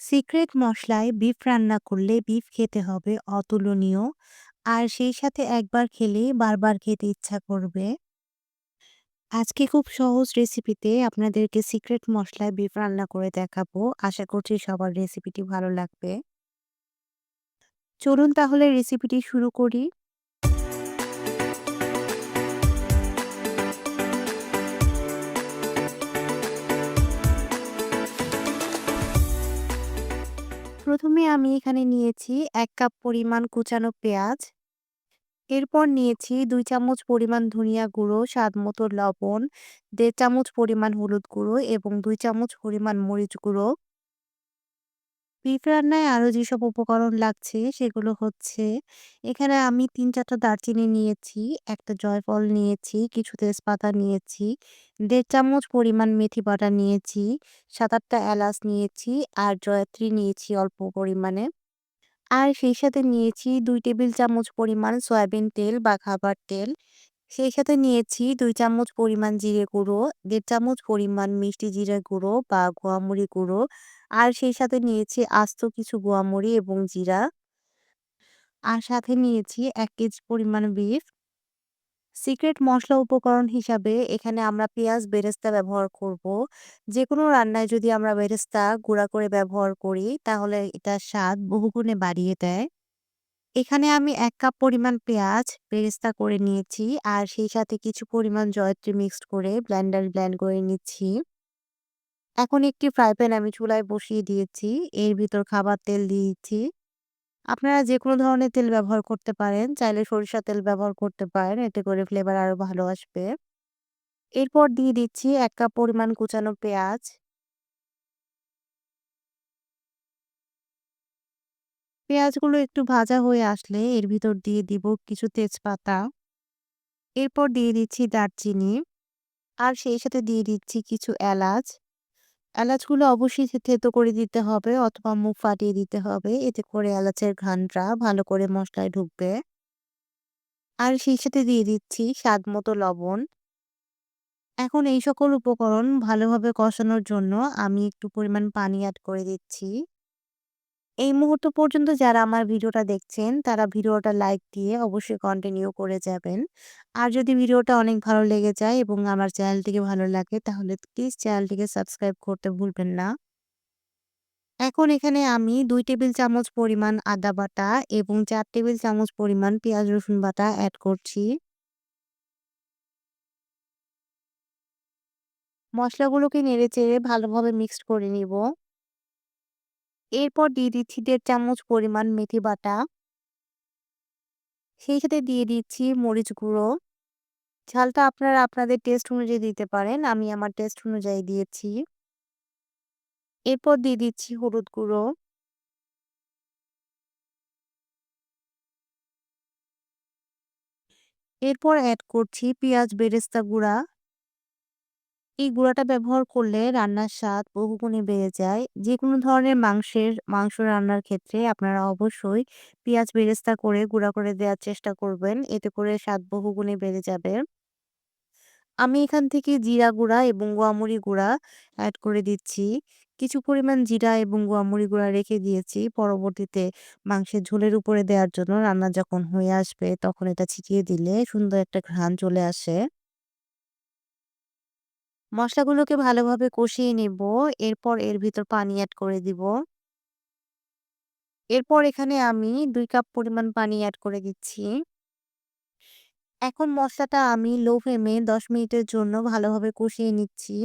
Secret মশলায় beef রান্না করলে বিফ খেতে হবে অতুলনীয়। আর সেই সাথে একবার খেলেই বারবার খেতে ইচ্ছা করবে। আজকে খুব সহজ রেসিপিতে আপনাদেরকে সিক্রেট মশলায় বিফ রান্না করে দেখাবো। আশা করছি সবার রেসিপিটি ভালো লাগবে। চলুন তাহলে রেসিপিটি শুরু করি। প্রথমে আমি এখানে নিয়েছি এক কাপ পরিমাণ কুচানো পেঁয়াজ। এরপর নিয়েছি দুই চামচ পরিমাণ ধনিয়া গুঁড়ো, স্বাদ মতো লবণ, দেড় চামচ পরিমাণ হলুদ গুঁড়ো এবং দুই চামচ পরিমাণ মরিচ গুঁড়ো। বিফ রান্নায় আরও যেসব উপকরণ লাগছে সেগুলো হচ্ছে এখানে আমি ৩-৪ টা দারচিনি নিয়েছি, একটা জয়ফল নিয়েছি, কিছু তেজপাতা নিয়েছি, দেড় চামচ পরিমাণ মেথি বাটা নিয়েছি, ৭-৮ টা এলাচ নিয়েছি আর জয়ত্রী নিয়েছি অল্প পরিমাণে। আর সেই সাথে নিয়েছি দুই টেবিল চামচ পরিমাণ সয়াবিন তেল বা খাবার তেল। সেই সাথে নিয়েছি দুই চামচ পরিমাণ জিরে গুঁড়ো, দেড় চামচ পরিমাণ মিষ্টি জিরে গুঁড়ো বা গোয়ামরি গুঁড়ো আর সেই সাথে নিয়েছি আস্ত কিছু গোয়ামরি এবং জিরা। আর সাথে নিয়েছি এক কেজি পরিমাণ বিফ। সিক্রেট মশলা উপকরণ হিসাবে এখানে আমরা পেঁয়াজ বেরেস্তা ব্যবহার করব। যেকোনো রান্নায় যদি আমরা বেরেস্তা গুঁড়া করে ব্যবহার করি তাহলে এটার স্বাদ বহুগুণে বাড়িয়ে দেয়। এখানে আমি ১ কাপ পরিমাণ পেঁয়াজ বেরেস্তা করে নিয়েছি আর সেই সাথে কিছু পরিমাণ জয়ত্রী মিক্সড করে ব্লেন্ডারে ব্লেন্ড করে নিচ্ছি। এখন একটি ফ্রাই প্যান আমি চুলায় বসিয়ে দিয়েছি। এর ভিতর খাবার তেল দিয়েছি। আপনারা যে কোনো ধরনের তেল ব্যবহার করতে পারেন। চাইলে সরিষার তেল ব্যবহার করতে পারেন। এতে করে ফ্লেভার আরও ভালো আসবে। এরপর দিয়ে দিচ্ছি ১ কাপ পরিমাণ কুচানো পেঁয়াজ। পেঁয়াজগুলো একটু ভাজা হয়ে আসলে এর ভিতর দিয়ে দিব কিছু তেজপাতা। এরপর দিয়ে দিচ্ছি দারচিনি। আর সেই সাথে দিয়ে দিচ্ছি কিছু এলাচ। এলাচগুলো অবশ্যই থেতো করে দিতে হবে অথবা মুখ ফাটিয়ে দিতে হবে। এতে করে এলাচের ঘ্রাণটা ভালো করে মশলায় ঢুকবে। আর সেই সাথে দিয়ে দিচ্ছি স্বাদ মতো লবণ। এখন এই সকল উপকরণ ভালোভাবে কষানোর জন্য আমি একটু পরিমাণ পানি এড করে দিচ্ছি। এই মুহূর্ত পর্যন্ত যারা আমার ভিডিওটা দেখছেন, তারা ভিডিওটা লাইক দিয়ে অবশ্যই কন্টিনিউ করে যাবেন। আর যদি ভিডিওটা অনেক ভালো লেগে যায় এবং আমার চ্যানেলটিকে ভালো লাগে, তাহলে প্লিজ চ্যানেলটিকে সাবস্ক্রাইব করতে ভুলবেন না। এখন এখানে আমি দুই টেবিল চামচ পরিমাণ আদা বাটা এবং চার টেবিল চামচ পরিমাণ পেঁয়াজ রসুন বাটা অ্যাড করছি। মশলাগুলোকে নেড়ে চেড়ে ভালোভাবে মিক্সড করে নিব। এরপর দিয়ে দিচ্ছি দেড় চামচ পরিমাণ মেথি বাটা। সেই সাথে দিয়ে দিচ্ছি মরিচ গুঁড়ো। ঝালটা আপনারা, আপনাদের টেস্ট অনুযায়ী দিতে পারেন। আমি আমার টেস্ট অনুযায়ী দিয়েছি। এরপর দিয়ে দিচ্ছি হলুদ গুঁড়ো। এরপর অ্যাড করছি পেঁয়াজ বেরেস্তা গুঁড়া। এই গুঁড়াটা ব্যবহার করলে রান্নার স্বাদ বহুগুণে বেড়ে যায়। যে কোনো ধরনের মাংসের, মাংস রান্নার ক্ষেত্রে আপনারা অবশ্যই পেঁয়াজ বেরেস্তা করে গুঁড়া করে দেওয়ার চেষ্টা করবেন। এতে করে স্বাদ বহুগুণে বেড়ে যাবে। আমি এখান থেকে জিরা গুঁড়া এবং গোয়ামরি গুঁড়া অ্যাড করে দিচ্ছি। কিছু পরিমাণ জিরা এবং গোয়ামরি গুঁড়া রেখে দিয়েছি পরবর্তীতে মাংসের ঝোলের উপরে দেওয়ার জন্য। রান্না যখন হয়ে আসবে তখন এটা ছিটিয়ে দিলে সুন্দর একটা ঘ্রাণ চলে আসে। মসলাগুলোকে ভালোভাবে কষিয়ে নেব। এরপর এর ভিতর পানি অ্যাড করে দিব। এরপর এখানে আমি দুই কাপ পরিমাণ পানি অ্যাড করে দিচ্ছি। এখন মশলাটা আমি লো ফ্লেমে ১০ মিনিটের জন্য ভালোভাবে কষিয়ে নিচ্ছি।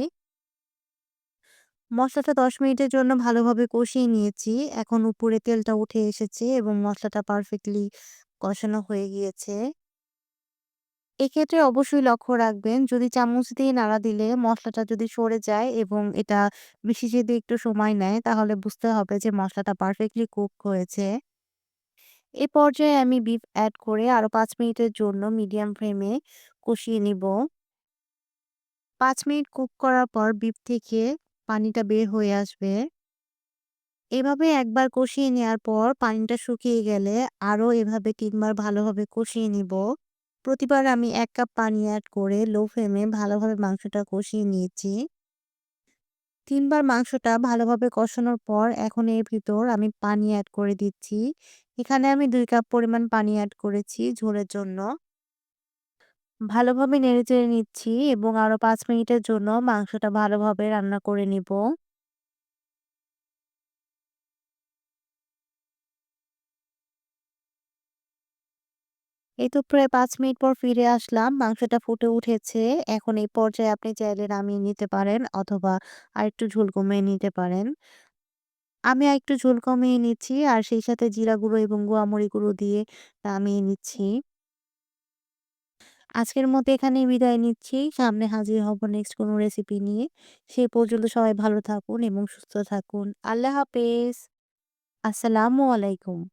মশলাটা দশ মিনিটের জন্য ভালোভাবে কষিয়ে নিয়েছি। এখন উপরে তেলটা উঠে এসেছে এবং মশলাটা পারফেক্টলি কষানো হয়ে গিয়েছে। এক্ষেত্রে অবশ্যই লক্ষ্য রাখবেন, যদি চামচ দিয়ে নাড়া দিলে মশলাটা যদি সরে যায় এবং এটা বেশি যদি একটু সময় নেয়, তাহলে বুঝতে হবে যে মশলাটা পারফেক্টলি কুক হয়েছে। এ পর্যায়ে আমি বিফ অ্যাড করে আরও পাঁচ মিনিটের জন্য মিডিয়াম ফ্লেমে কষিয়ে নিব। পাঁচ মিনিট কুক করার পর বিফ থেকে পানিটা বের হয়ে আসবে। এভাবে একবার কষিয়ে নেওয়ার পর পানিটা শুকিয়ে গেলে আরও এভাবে তিনবার ভালোভাবে কষিয়ে নিব। প্রতিবার আমি এক কাপ পানি অ্যাড করে লো ফ্লেমে ভালোভাবে মাংসটা কষিয়ে নিয়েছি। তিনবার মাংসটা ভালোভাবে কষানোর পর এখন এর ভিতর আমি পানি অ্যাড করে দিচ্ছি। এখানে আমি দুই কাপ পরিমাণ পানি অ্যাড করেছি ঝোলের জন্য। ভালোভাবে নেড়ে চেড়ে নিচ্ছি এবং আরও পাঁচ মিনিটের জন্য মাংসটা ভালোভাবে রান্না করে নিব। এই তো প্রায় পাঁচ মিনিট পর ফিরে আসলাম। মাংসটা ফুটে উঠেছে। এখন এই পর্যায়ে আপনি চাইলে নামিয়ে নিতে পারেন অথবা আরেকটু ঝোল কমিয়ে নিতে পারেন। আমি আরেকটু ঝোল কমিয়ে নিচ্ছি আর সেই সাথে জিরা গুঁড়ো এবং গোয়ামরিচ গুঁড়ো দিয়ে নামিয়ে নিচ্ছি। আজকের মতো এখানেই বিদায় নিচ্ছি। সামনে হাজির হব নেক্সট কোনো রেসিপি নিয়ে। সেই পর্যন্ত সবাই ভালো থাকুন এবং সুস্থ থাকুন। আল্লাহ হাফেজ। আসসালামু আলাইকুম।